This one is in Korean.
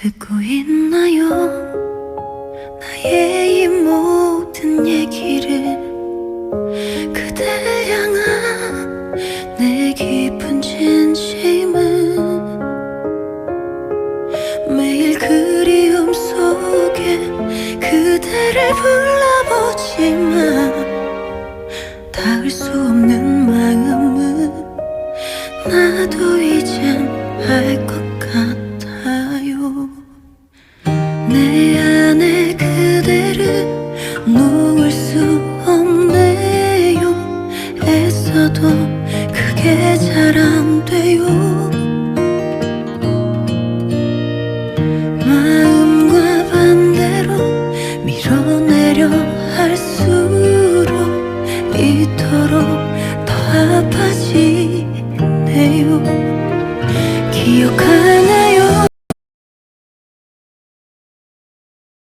듣고 있나요? 나의 이 모든 얘기를 그대 향한 내 깊은 진심을 매일 그리움 속에 그대를 불러보지만 닿을 수 없는 마음은 나도 있어도 그게 잘 안 돼요. 마음과 반대로 밀어내려 할수록 이토록 더 아파지네요. 기억하는